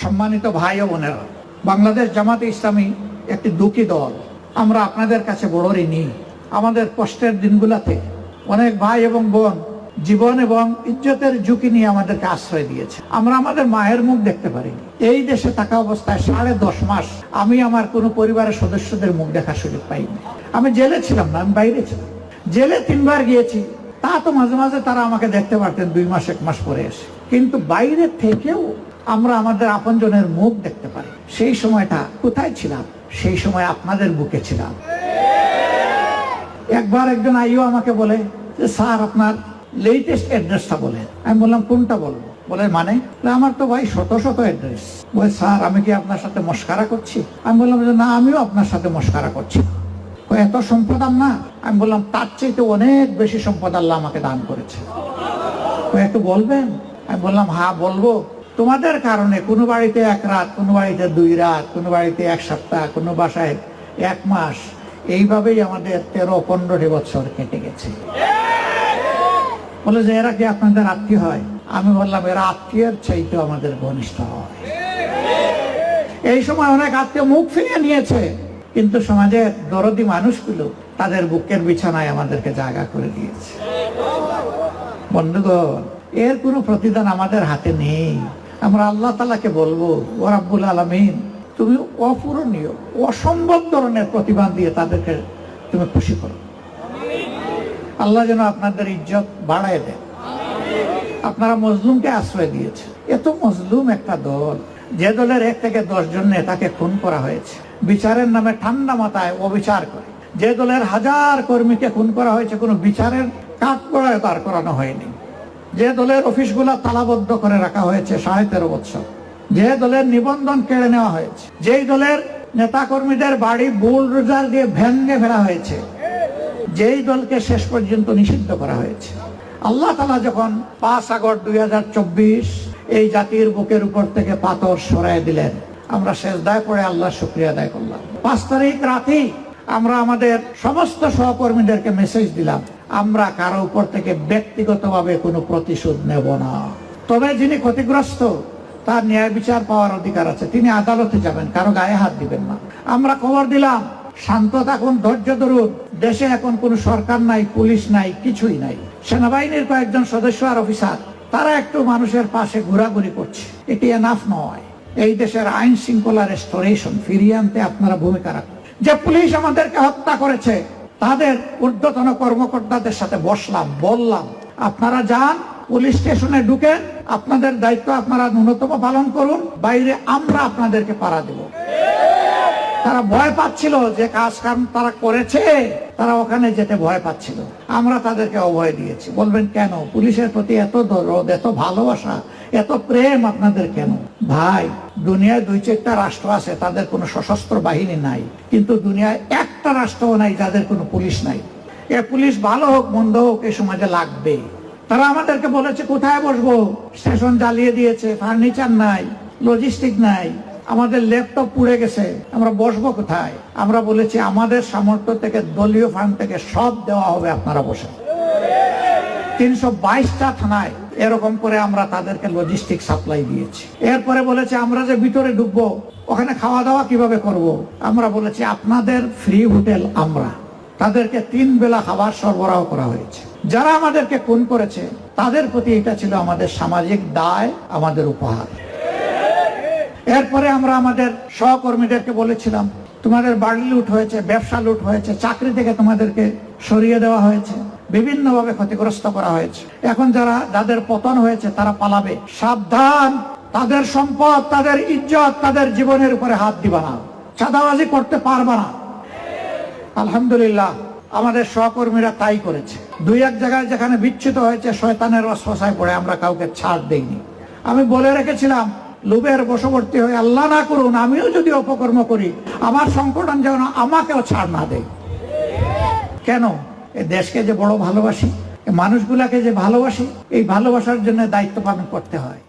সম্মানিত ভাই ও বোনেরা, বাংলাদেশ জামাতে ইসলামী একটি দুঃখী দল। আমরা আপনাদের কাছে বড় ঋণী। আমাদের কষ্টের দিনগুলাতে অনেক ভাই এবং বোন জীবন এবং ইজ্জতের ঝুঁকি নিয়ে আমাদেরকে আশ্রয় দিয়েছে। আমরা আমাদের মায়ের মুখ দেখতে পারিনি। এই দেশে থাকা অবস্থায় সাড়ে দশ মাস আমি আমার কোনো পরিবারের সদস্যদের মুখ দেখার সুযোগ পাইনি। আমি জেলে ছিলাম না, আমি বাইরে ছিলাম। জেলে তিনবার গিয়েছি, তা তো মাঝে মাঝে তারা আমাকে দেখতে পারতেন দুই মাস, এক মাস পরে এসে। কিন্তু বাইরে থেকেও আমরা আমাদের আপনজনের মুখ দেখতে পারি সেই সময়টা কোথায় ছিলাম? সেই সময় আপনাদের বুকে ছিলাম। একবার একজন আইও আমাকে বলে যে, স্যার, আপনার লেটেস্ট অ্যাড্রেসটা বলেন। আমি বললাম, কোনটা বলব? বলে মানে? আমার তো ভাই শত শত অ্যাড্রেস বলে, স্যার, আমি কি আপনার সাথে মস্কারা করছি? আমি বললাম, যে, না, আমিও আপনার সাথে মস্কারা করছি। এত সম্পদ না আমি বললাম, তার চাইতে অনেক বেশি সম্পদ আল্লাহ আমাকে দান করেছে। একটু বলবেন? আমি বললাম হ্যাঁ বলব। তোমাদের কারণে কোনো বাড়িতে এক রাত, কোনো বাড়িতে দুই রাত, কোনো বাড়িতে এক সপ্তাহ, কোনো বাসায় এক মাস, এইভাবেই আমাদের তেরো পনেরোটি বছর কেটে গেছে। বলে যে এরা কি আপনাদের আত্মীয় হয়? আমি বললাম, এরা আত্মীয়ের চাইতে আমাদের ঘনিষ্ঠ হয়। এই সময় অনেক আত্মীয় মুখ ফিরিয়ে নিয়েছে, কিন্তু সমাজের দরদি মানুষগুলো তাদের বুকের বিছানায় আমাদেরকে জায়গা করে দিয়েছে। বন্ধুগণ, এর কোনো প্রতিদান আমাদের হাতে নেই। আমরা আল্লাহ তালাকে বলব, ও রাব্বুল আলমিন, তুমি অপূরণীয়, অসম্ভব ধরনের প্রতিদান দিয়ে তাদেরকে তুমি খুশি করো। আল্লাহ যেন আপনাদের ইজ্জত বাড়ায় দেন। আপনারা মজলুমকে আশ্রয় দিয়েছে এত মজলুম একটা দল, যে দলের এক থেকে দশ জন নেতাকে খুন করা হয়েছে, বিচারের নামে ঠান্ডা মাথায় অবিচার করে। যে দলের হাজার কর্মীকে খুন করা হয়েছে, কোনো বিচারের কাঠ করায় তার করানো হয়নি। যে দলের অফিসগুলো তালাবদ্ধ করে রাখা হয়েছে সাড়ে তেরো বছর যে দলের নিবন্ধন কেড়ে নেওয়া হয়েছে, যেই দলের নেতাকর্মীদের বাড়ি বুল রোজার দিয়ে ভেঙে ফেলা হয়েছে, যেই দলকে শেষ পর্যন্ত নিষিদ্ধ করা হয়েছে। আল্লাহ তালা যখন পাঁচ আগস্ট দুই হাজার চব্বিশ এই জাতির বুকের উপর থেকে পাথর সরাই দিলেন, আমরা শেষ দায় পড়ে আল্লাহ শুক্রিয়া আদায় করলাম। পাঁচ তারিখ রাতেই আমরা আমাদের সমস্ত সহকর্মীদেরকে মেসেজ দিলাম আমরা কারও উপর থেকে ব্যক্তিগতভাবে কোনো প্রতিশোধ নেব না। তবে যিনি ক্ষতিগ্রস্ত, তার ন্যায় বিচার পাওয়ার অধিকার আছে। তিনি আদালতে যাবেন, কারও গায়ে হাত দিবেন না। আমরা খবর দিলাম, শান্ত থাকুন, ধৈর্য ধরুন। দেশে এখন কোনো সরকার নাই, পুলিশ নাই, কিছুই নাই। সেনাবাহিনীর কয়েকজন সদস্য আর অফিসার, তারা একটু মানুষের পাশে ঘোরাঘুরি করছে। এটি এনাফ নয়। এই দেশের আইন শৃঙ্খলা রেস্টোরেশন ফিরিয়ে আনতে আপনারা ভূমিকা রাখুন। যে পুলিশ আমাদেরকে হত্যা করেছে তাদের ঊর্ধ্বতন কর্মকর্তাদের সাথে বসলাম, বললাম, আপনারা যান, পুলিশ স্টেশনে ঢুকেন, আপনাদের দায়িত্ব আপনারা ন্যূনতম পালন করুন, বাইরে আমরা আপনাদেরকে পাড়া দেব। তারা ভয় পাচ্ছিল যে কাজ কাম তারা করেছে, তারা ওখানে যেতে ভয় পাচ্ছিল। আমরা তাদেরকে অভয় দিয়েছি, বলবেন, কেন? পুলিশের প্রতি এত দরদ, এত ভালোবাসা, এত প্রেম আপনাদের কেন? ভাই দুনিয়ায় দুই চারটা রাষ্ট্র আছে, তাদের কোনো সশস্ত্র বাহিনী নাই। কিন্তু দুনিয়ায় একটা রাষ্ট্রও নাই, যাদের কোনো পুলিশ নাই। এ পুলিশ ভালো হোক, মন্দ হোক এই সমাজে লাগবে। তারা আমাদেরকে বলেছে, কোথায় বসবো? স্টেশন জ্বালিয়ে দিয়েছে, ফার্নিচার নাই লজিস্টিক নাই, আমাদের ল্যাপটপ পুড়ে গেছে, আমরা বসবো কোথায়? আমরা বলেছি, আমাদের সামর্থ্য থেকে দলীয় ফান্ড থেকে সব দেওয়া হবে আপনারা বসে। তিনশো বাইশটা থানায় এরকম করে আমরা তাদেরকে লজিস্টিক সাপ্লাই দিয়েছি। এরপরে বলেছে, আমরা যে ভিতরে ঢুকবো, ওখানে খাওয়া দাওয়া কীভাবে করব। আমরা বলেছি, আপনাদের ফ্রি হোটেল আমরা। তাদেরকে তিন বেলা খাবার সরবরাহ করা হয়েছে। যারা আমাদেরকে খুন করেছে, তাদের প্রতি এটা ছিল আমাদের সামাজিক দায়, আমাদের উপহার। এরপরে আমরা আমাদের সহকর্মীদেরকে বলেছিলাম, তোমাদের বাড়ি লুট হয়েছে, ব্যবসা লুট হয়েছে, চাকরি থেকে তোমাদেরকে সরিয়ে দেওয়া হয়েছে। বিভিন্নভাবে ক্ষতিগ্রস্ত করা হয়েছে। এখন যারা যাদের পতন হয়েছে, তারা পালাবে। সাবধান! তাদের সম্পদ, তাদের ইজ্জত, তাদের জীবনের উপরে হাত দিবা না। চাঁদাবাজি করতে পারবা না। আলহামদুলিল্লাহ, আমাদের সহকর্মীরা তাই করেছে। দুই এক জায়গায় যেখানে বিচ্ছুত হয়েছে, শয়তানের রসফসায় পড়ে আমরা কাউকে ছাড় দেইনি। আমি বলে রেখেছিলাম, লোভের বশবর্তী হয়ে আল্লাহ না করুন, আমিও যদি অপকর্ম করি, আমার সংকটন যেন আমাকেও ছাড় না দেয়। কেন? দেশকে যে বড় ভালোবাসি মানুষগুলাকে যে ভালোবাসি এই ভালোবাসার জন্য দায়িত্ব পালন করতে হয়।